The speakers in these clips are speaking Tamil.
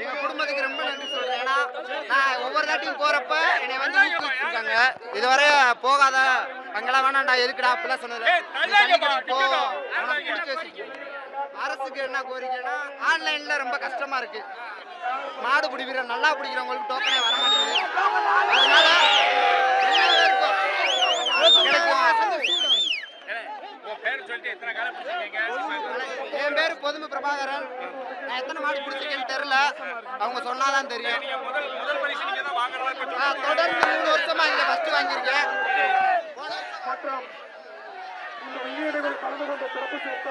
எங்க குடும்பத்துக்கு ரொம்ப நன்றி சொல்றேன். ஏன்னா நான் ஒவ்வொரு தாட்டியும் போறப்ப என்னை வந்து ஊக்குவிச்சிருக்காங்க. இதுவரை போகாத அங்கெல்லாம் வேணாம்டா எதுக்குடா அப்படிலாம் சொன்னது. அரசுக்கு என்ன கோரிக்கைன்னா ஆன்லைன்ல ரொம்ப கஷ்டமா இருக்கு. மாடு பிடிக்கிற நல்லா பிடிக்கிறவங்களுக்கு டோக்கனே வர மாட்டேங்குது அதனால எல்லா பேருக்கும் கிடைக்கும் உன் பேர் சொல்லிட்டு எத்தனை காலம் பிடிச்சிருக்கீங்க? என் பேரு பொதுமை பிரபாகரன். நான் எத்தனை மாடு பிடிச்சிருக்கேன்னு தெரியல. அவங்க சொன்னாதான் தெரியும். நீங்க முதல் முதல் பரிசு நீங்க தான் வாங்குறதா இப்ப சொல்லுங்க. நான் தொடர்ந்து மூணு வருஷமா இங்க ஃபர்ஸ்ட் வாங்கியிருக்கேன். மற்றும் இந்த வெளியீடுகள் கலந்து கொண்ட சிறப்பு சேர்த்த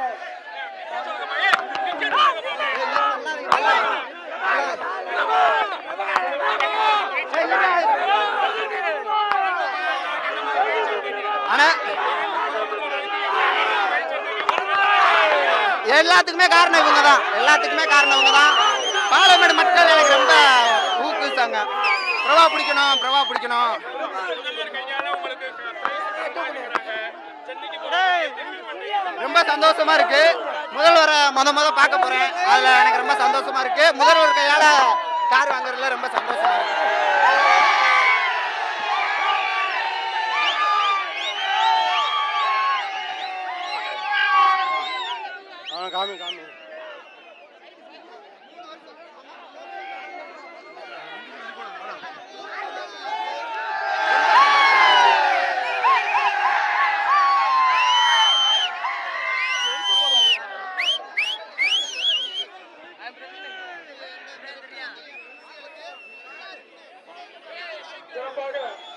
ஆனா எல்லாத்துக்குமே காரணம் இவங்க தான் எல்லாத்துக்குமே காரணம் இவங்க தான் பாலமேடு மக்கள் எனக்கு ரொம்ப ஊக்குவிச்சாங்க. பிரபா பிடிக்கணும் பிரபா பிடிக்கணும். ரொம்ப சந்தோஷமா இருக்கு. முதல்வரை முத முத பார்க்க போறேன். அதுல எனக்கு ரொம்ப சந்தோஷமா இருக்கு. முதல்வர் கையால கார் வாங்குறதுல ரொம்ப சந்தோஷம் 아, 가면 가면. Jump on it.